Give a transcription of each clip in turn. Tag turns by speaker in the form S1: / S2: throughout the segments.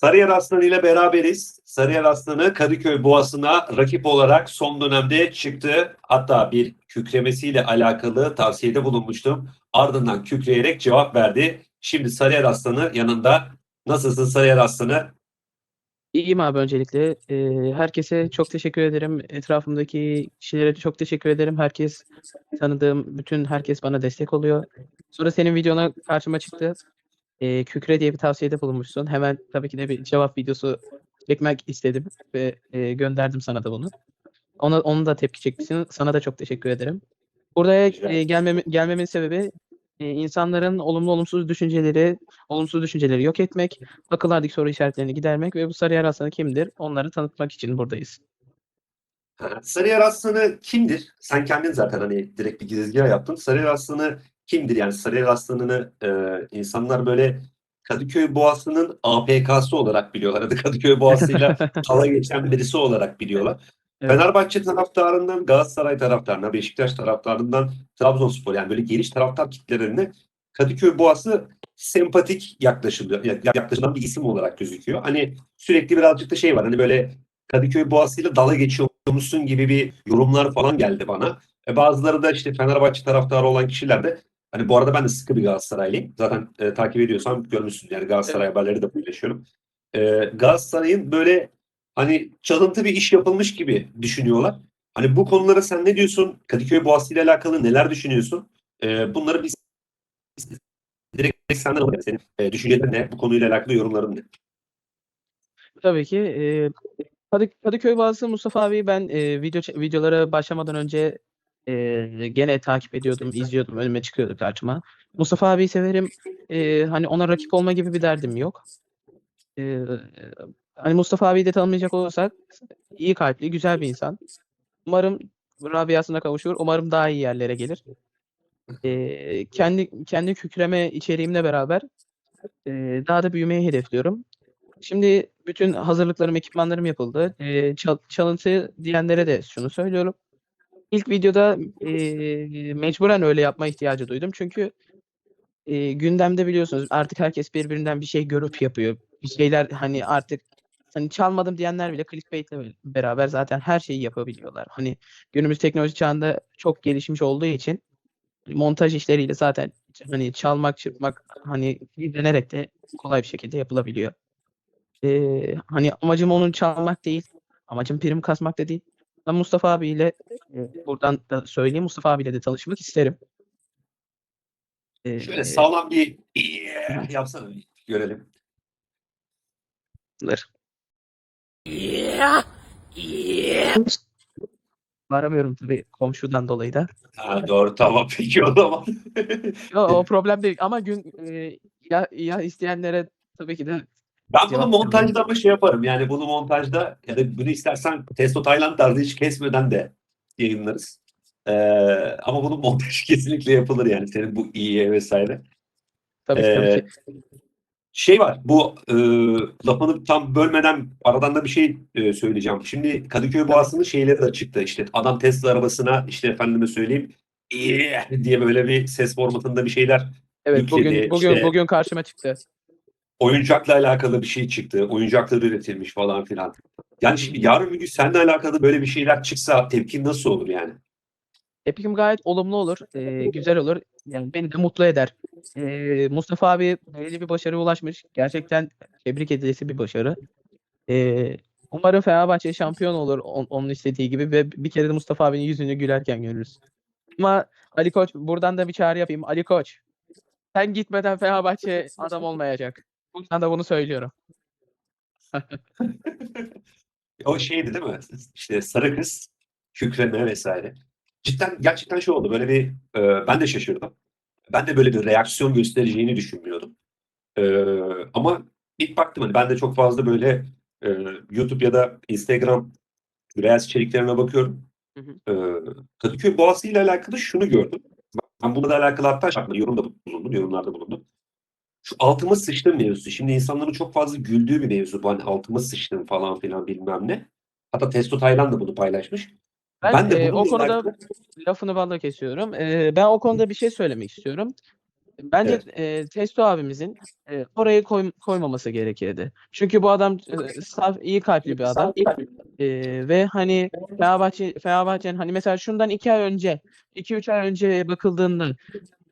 S1: Sarıyer Aslanı ile beraberiz. Sarıyer Aslanı Kadıköy Boğası'na rakip olarak son dönemde çıktı. Hatta bir kükremesiyle alakalı tavsiyede bulunmuştum. Ardından kükreyerek cevap verdi. Şimdi Sarıyer Aslanı yanında. Nasılsın Sarıyer Aslanı?
S2: İyiyim abi öncelikle. Ee, herkese çok teşekkür ederim. Etrafımdaki kişilere çok teşekkür ederim. Herkes tanıdığım bütün herkes bana destek oluyor. Sonra senin videona karşıma çıktı. Ee, Kükre diye bir tavsiyede bulunmuşsun. Hemen tabii ki de bir cevap videosu çekmek istedim ve e, gönderdim sana da bunu. Ona onun da tepki çekmişsin. Sana da çok teşekkür ederim. Buraya e, gelmemi, gelmemin sebebi e, insanların olumlu olumsuz düşünceleri, olumsuz düşünceleri yok etmek, akıllardaki soru işaretlerini gidermek ve bu Sarıyer Aslanı kimdir onları tanıtmak için buradayız.
S1: Sarıyer Aslanı kimdir? Sen kendin zaten hani direkt bir girizgah yaptın. Sarıyer Aslanı kimdir? Yani Sarıyer Aslanı'nı e, insanlar böyle Kadıköy Boğası'nın APK'sı olarak biliyorlar. Hadi Kadıköy Boğası'yla kala geçen birisi olarak biliyorlar.
S2: Evet.
S1: Fenerbahçe taraftarından Galatasaray taraftarına, Beşiktaş taraftarından Trabzonspor yani böyle geniş taraftar kitlelerine Kadıköy Boğası sempatik yaklaşılıyor. yak- Yaklaşılan bir isim olarak gözüküyor. Hani sürekli birazcık da şey var. Hani böyle Kadıköy Boğası'yla dala geçiyormuşsun gibi bir yorumlar falan geldi bana. E bazıları da işte Fenerbahçe taraftarı olan kişiler de hani bu arada ben de sıkı bir Galatasaraylıyım. Zaten e, takip ediyorsan görmüşsün yani Galatasaray haberleri de paylaşıyorum. E, Galatasaray'ın böyle hani çalıntı bir iş yapılmış gibi düşünüyorlar. Hani bu konulara sen ne diyorsun? Kadıköy Boğası ile alakalı neler düşünüyorsun? E, bunları biz direkt senden alalım. Senin e, düşüncelerin ne? Bu konuyla alakalı yorumların ne?
S2: Tabii ki. E, Kadı- Kadıköy Boğazı Mustafa abi ben e, video videolara başlamadan önce e, gene takip ediyordum, izliyordum, önüme çıkıyordu karşıma. Mustafa abiyi severim. E, hani ona rakip olma gibi bir derdim yok. E, hani Mustafa abiyi de tanımayacak olursak iyi kalpli, güzel bir insan. Umarım Rabia'sına kavuşur. Umarım daha iyi yerlere gelir. E, kendi kendi kükreme içeriğimle beraber e, daha da büyümeyi hedefliyorum. Şimdi bütün hazırlıklarım, ekipmanlarım yapıldı. Eee, çal çalıntı diyenlere de şunu söylüyorum. İlk videoda, eee, mecburen öyle yapma ihtiyacı duydum. Çünkü, eee, gündemde biliyorsunuz artık herkes birbirinden bir şey görüp yapıyor. Bir şeyler, hani, artık, hani, çalmadım diyenler bile clickbait'le be beraber zaten her şeyi yapabiliyorlar. Hani, günümüz teknoloji çağında çok gelişmiş olduğu için montaj işleriyle zaten, hani, çalmak, çırpmak, hani, izlenerek de kolay bir şekilde yapılabiliyor. Eee, hani, amacım onu çalmak değil, amacım prim kasmak da değil. Ben Mustafa abiyle, eee, buradan da söyleyeyim, Mustafa abiyle de tanışmak isterim.
S1: Şöyle
S2: Eee
S1: sağlam bir "Yeah" yapsana bir görelim.
S2: dır. Bağıramıyorum tabii komşudan dolayı da.
S1: Ha, doğru tamam peki o zaman.
S2: Yo, o problem değil ama gün eee, ya ya isteyenlere tabii ki de
S1: Ben bunu montajda ama şey yaparım yani bunu montajda ya da bunu istersen Testo Tayland tarzı hiç kesmeden de yayınlarız. Ee, ama bunun montajı kesinlikle yapılır yani senin bu iyiye vesaire.
S2: tabii tabii
S1: Ee,
S2: ki.
S1: şey var bu e, lafını tam bölmeden aradan da bir şey e, söyleyeceğim. Şimdi Kadıköy Boğazı'nın şeyleri de çıktı işte adam Tesla arabasına işte efendime söyleyeyim diye böyle bir ses formatında bir şeyler
S2: Evet, bugün
S1: yükledi,
S2: bugün
S1: işte-
S2: bugün karşıma çıktı.
S1: Oyuncakla alakalı bir şey çıktı. Oyuncaklar üretilmiş falan filan. Yani şimdi yarın bir gün seninle alakalı böyle bir şeyler çıksa tepkin nasıl olur yani?
S2: Tepkim gayet olumlu olur, eee, güzel olur. Yani beni de mutlu eder. Eee, Mustafa abi belli bir başarıya ulaşmış. Gerçekten tebrik edilesi bir başarı. Eee, umarım Fenerbahçe şampiyon olur on onun istediği gibi ve bir kere de Mustafa abinin yüzünü gülerken görürüz. Ama Ali Koç buradan da bir çağrı yapayım. Ali Koç, sen gitmeden Fenerbahçe adam olmayacak. Buradan da bunu söylüyorum.
S1: O şeydi değil mi? İşte sarı kız, kükreme vesaire. Cidden gerçekten şey oldu. Böyle bir e, ben de şaşırdım. Ben de böyle bir reaksiyon göstereceğini düşünmüyordum. E, ama ilk baktım hani ben de çok fazla böyle e, YouTube ya da Instagram Reels içeriklerine bakıyorum.
S2: Hı hı.
S1: E, Kadıköy Boğazı ile alakalı şunu gördüm. Ben bununla alakalı hatta şey yorumda bulundum, yorumlarda bulundum. Şu altıma sıçtım mevzusu. Şimdi insanların çok fazla güldüğü bir mevzu bu. Hani altıma sıçtım falan filan bilmem ne. Hatta Testo Taylan da bunu paylaşmış.
S2: Ben,
S1: Ben de
S2: eee, o konuda
S1: alakalı-
S2: lafını balla kesiyorum. Eee, ben o konuda bir şey söylemek istiyorum. Bence,
S1: Evet.
S2: eee, Testo abimizin, eee, oraya koy koymaması gerekirdi. Çünkü bu adam, eee, saf, iyi kalpli bir adam. Eee, ve hani Fenerbahçe Fenerbahçe'nin hani mesela şundan 2 ay önce, 2-3 ay önce bakıldığında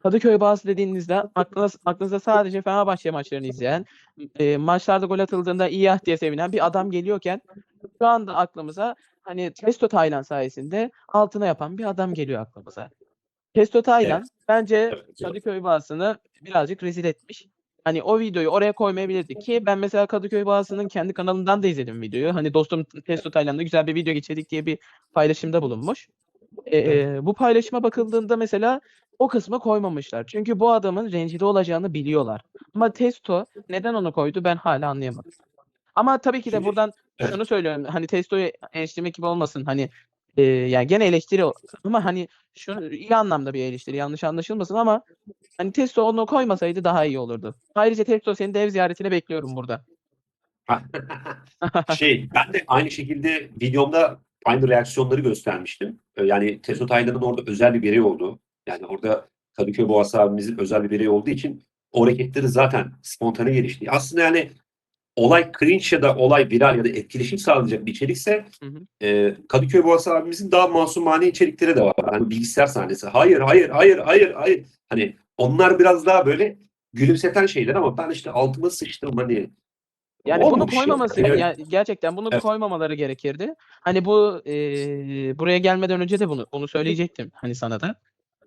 S2: Kadıköy Boğaz dediğinizde aklınız aklınıza sadece Fenerbahçe maçlarını izleyen, eee, maçlarda gol atıldığında "İyah!" diye sevinen bir adam geliyorken şu anda aklımıza hani Testo Taylan sayesinde altına yapan bir adam geliyor aklımıza. Testo Taylan
S1: Evet.
S2: bence
S1: Evet.
S2: Kadıköy Boğazı'nı birazcık rezil etmiş. Hani o videoyu oraya koymayabilirdi ki ben mesela Kadıköy Boğazı'nın kendi kanalından da izledim videoyu. Hani dostum Testo Taylan'la güzel bir video geçirdik diye bir paylaşımda bulunmuş. Eee, bu paylaşıma bakıldığında mesela o kısmı koymamışlar. Çünkü bu adamın rencide olacağını biliyorlar. Ama Testo neden onu koydu ben hâlâ anlayamadım. Ama tabii ki de
S1: Şimdi
S2: buradan şunu söylüyorum, hani Testo'yu eleştirmek gibi olmasın, hani, eee, yani gene eleştiri o ama hani şunu iyi anlamda bir eleştiri, yanlış anlaşılmasın ama hani Testo onu koymasaydı daha iyi olurdu. Ayrıca Testo seni de ev ziyaretine bekliyorum burada.
S1: Şey, ben de aynı şekilde videomda aynı reaksiyonları göstermiştim. Eee, yani Testo Taylan'ın orada özel bir birey olduğu, yani orada Kadıköy Boğası abimizin özel bir birey olduğu için o hareketleri zaten spontane gelişti. Aslında yani olay cringe ya da olay viral ya da etkileşim sağlayacak bir içerikse
S2: Hı hı.
S1: eee, Kadıköy Boğası abimizin daha masumane içerikleri de var. Hani bilgisayar sahnesi. Hayır, hayır, hayır, hayır, hayır. Hani onlar biraz daha böyle gülümseten şeyler ama ben işte altıma sıçtım hani
S2: Yani bunu
S1: olmamış ya.
S2: koymaması
S1: Evet.
S2: ya gerçekten bunu
S1: Evet.
S2: koymamaları gerekirdi. Hani bu, eee, buraya gelmeden önce de bunu bunu söyleyecektim hani sana da.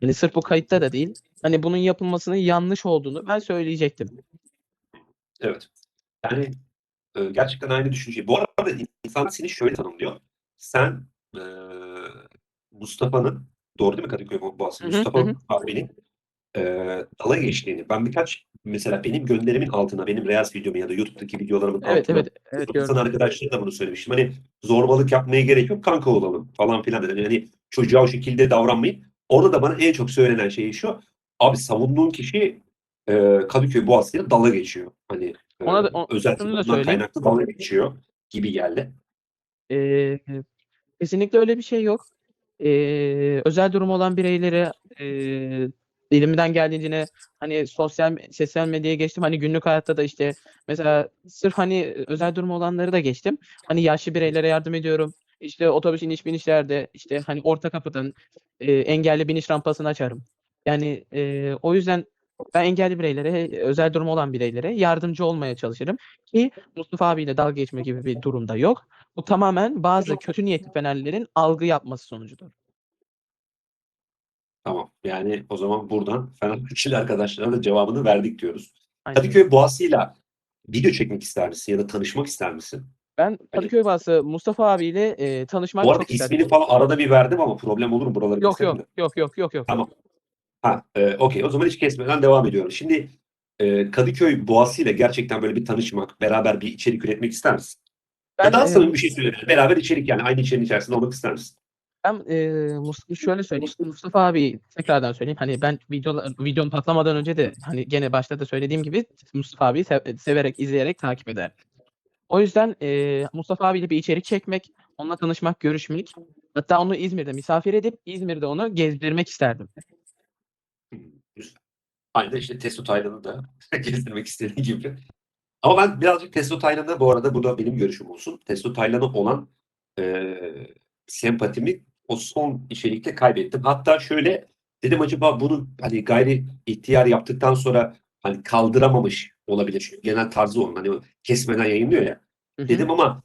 S2: Hani sırf bu kayıtta da değil. Hani bunun yapılmasının yanlış olduğunu ben söyleyecektim.
S1: Evet. Yani, eee, gerçekten aynı düşünce. Bu arada insanlar seni şöyle tanımlıyor. Sen, eee, Mustafa'nın, doğru değil mi Kadıköy Bo Boğası?
S2: Hı hı, hı
S1: Mustafa
S2: hı.
S1: abinin, eee, dalga geçtiğini, ben birkaç mesela benim gönderimin altına, benim reels videomun ya da YouTube'daki videolarımın
S2: Evet,
S1: altına
S2: evet, evet gördüm.
S1: arkadaşlarına da bunu söylemiştim. Hani zorbalık yapmaya gerek yok, kanka olalım falan filan dedim. Hani çocuğa o şekilde davranmayın. Orada da bana en çok söylenen şey şu, abi savunduğun kişi, eee, Kadıköy Boğazı'yla dalga geçiyor. Hani,
S2: Ona da
S1: eee,
S2: o
S1: özellikle
S2: da söyleyeyim.
S1: kaynaklı dalga geçiyor gibi geldi.
S2: Eee, kesinlikle öyle bir şey yok. Eee, özel durumu olan bireylere, eee, elimden geldiğince hani sosyal sosyal medyaya geçtim. Hani günlük hayatta da işte mesela sırf hani özel durumu olanları da geçtim. Hani yaşlı bireylere yardım ediyorum. İşte otobüs iniş binişlerde işte hani orta kapıdan, eee, engelli biniş rampasını açarım. Yani, eee, o yüzden ben engelli bireylere, özel durumu olan bireylere yardımcı olmaya çalışırım ki Mustafa abiyle dalga geçme gibi bir durum da yok. Bu tamamen bazı kötü niyetli Fenerlilerin algı yapması sonucudur.
S1: Tamam. Yani o zaman buradan Fenerbahçeli arkadaşlara da cevabını verdik diyoruz.
S2: Aynen.
S1: Kadıköy Boğası'yla video çekmek ister misin ya da tanışmak ister misin?
S2: Ben
S1: Hani
S2: Kadıköy Boğası Mustafa abiyle,
S1: Bu
S2: tanışmak
S1: arada
S2: çok isterdim.
S1: ismini falan arada bir verdim ama problem olur mu? Buraları
S2: Yok,
S1: keselim
S2: yok,
S1: de.
S2: yok, yok, yok, yok.
S1: Tamam. Ha, eee, okay. O zaman hiç kesmeden devam ediyorum. Şimdi, eee, Kadıköy Boğası'yla gerçekten böyle bir tanışmak, beraber bir içerik üretmek ister misin? Ya
S2: Ben,
S1: daha
S2: eee,
S1: samimi bir şey söyle. Beraber içerik yani aynı içeriğin içerisinde olmak ister misin?
S2: Ben, eee, mus şöyle söyleyeyim, Mustafa abiyi tekrardan söyleyeyim. Hani ben videola videom patlamadan önce de hani gene başta da söylediğim gibi Mustafa abiyi sev severek, izleyerek takip ederdim. O yüzden, eee, Mustafa abiyle bir içerik çekmek, onunla tanışmak, görüşmek, hatta onu İzmir'de misafir edip İzmir'de onu gezdirmek isterdim.
S1: Güzel. Aynı işte Testo Taylan'ı da gezdirmek istediğin gibi. Ama ben birazcık Testo Taylan'a bu arada bu da benim görüşüm olsun. Testo Taylan'a olan, eee, sempatimi o son içerikte kaybettim. Hatta şöyle dedim acaba bunu hani gayri ihtiyar yaptıktan sonra hani kaldıramamış olabilir. Çünkü genel tarzı onun. Hani kesmeden yayınlıyor ya.
S2: Hı hı.
S1: Dedim ama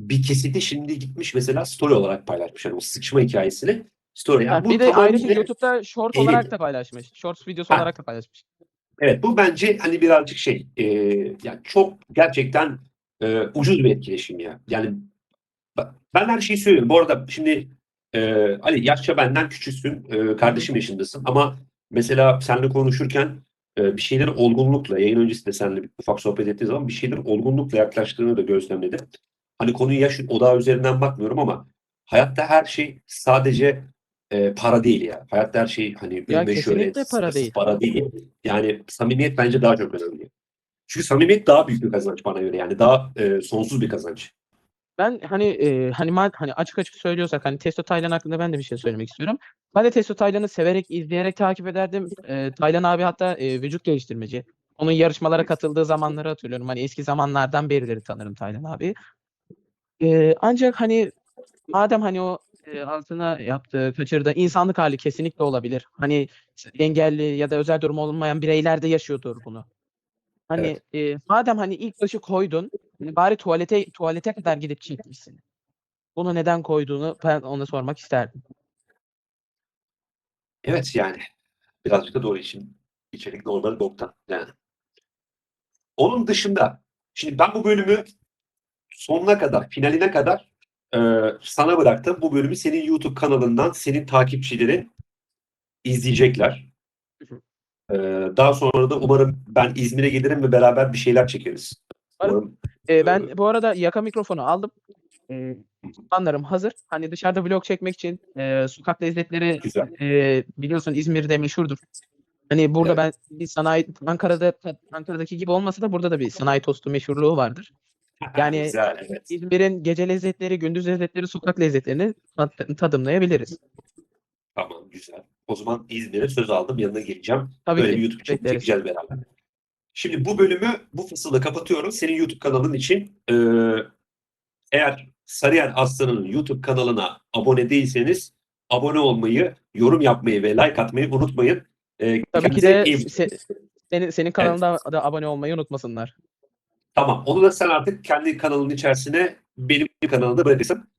S1: bir kesiti şimdi gitmiş mesela story olarak paylaşmış. Hani o sıçma hikâyesini story.
S2: Ha,
S1: Yani bu
S2: bir de ayrıca YouTube'da short
S1: değil.
S2: olarak da paylaşmış. Shorts videosu
S1: Ha.
S2: olarak da paylaşmış.
S1: Evet, bu bence hani birazcık şey, eee, ya çok gerçekten, eee, ucuz bir etkileşim ya. Yani ben her şeyi söylüyorum. Bu arada şimdi, eee, Ali yaşça benden küçüksün,
S2: hı.
S1: kardeşim yaşındasın ama mesela seninle konuşurken, eee, bir şeyleri olgunlukla, yayın öncesinde seninle bir ufak sohbet ettiğimiz zaman bir şeyleri olgunlukla yaklaştığını da gözlemledim. Hani konuyu yaş odağı üzerinden bakmıyorum ama hayatta her şey sadece, eee, para değil ya. Hayatta her şey hani
S2: Ya
S1: ün ve şöhret,
S2: kesinlikle para değil.
S1: para değil. Yani samimiyet bence daha çok önemli. Çünkü samimiyet daha büyük bir kazanç bana göre yani daha, eee, sonsuz bir kazanç.
S2: Ben hani e, hani hani açık açık söylüyorsak hani Testo Taylan hakkında ben de bir şey söylemek istiyorum. Ben de Testo Taylan'ı severek izleyerek takip ederdim. E, Taylan abi hatta e, vücut geliştirmeci. Onun yarışmalara katıldığı zamanları hatırlıyorum. Hani eski zamanlardan berileri tanırım Taylan abi. E, ancak hani madem hani o e, altına yaptığı, kaçırdığı insanlık hali kesinlikle olabilir. Hani engelli ya da özel durumu olmayan bireyler de yaşıyordur bunu. Hani e, madem hani ilk başı koydun, hani bari tuvalete tuvalete kadar gidip çekmişsin. Bunu neden koyduğunu ben ona sormak isterdim.
S1: Evet yani birazcık da doğru işin içerik normal boktan yani. Onun dışında şimdi ben bu bölümü sonuna kadar, finaline kadar e, sana bıraktım. Bu bölümü senin YouTube kanalından senin takipçilerin izleyecekler.
S2: Hı hı.
S1: E, daha sonra da umarım ben İzmir'e gelirim ve beraber bir şeyler çekeriz.
S2: Umarım.
S1: Umarım
S2: E, ben bu arada yaka mikrofonu aldım. E, Fanlarım hazır. Hani dışarıda vlog çekmek için e, sokak lezzetleri
S1: güzel.
S2: e, biliyorsun İzmir'de meşhurdur. Hani burada
S1: Evet.
S2: ben bir sanayi Ankara'da Ankara'daki gibi olmasa da burada da bir sanayi tostu meşhurluğu vardır. Yani-
S1: güzel, evet.
S2: İzmir'in gece lezzetleri, gündüz lezzetleri, sokak lezzetlerini tad- tadımlayabiliriz.
S1: Tamam güzel. O zaman İzmir'e söz aldım. Yanına geleceğim.
S2: Tabii
S1: Böyle
S2: ki.
S1: bir YouTube
S2: bekleriz.
S1: çekeceğiz beraber. Şimdi bu bölümü, bu fısılda kapatıyorum. Senin YouTube kanalın için e, eğer Sarıyer Aslan'ın YouTube kanalına abone değilseniz abone olmayı, yorum yapmayı ve like atmayı unutmayın. E,
S2: Tabii ki de se- senin, senin kanalında da abone olmayı unutmasınlar.
S1: Tamam. Onu da sen artık kendi kanalının içerisine benim kanalımda bırakırsın.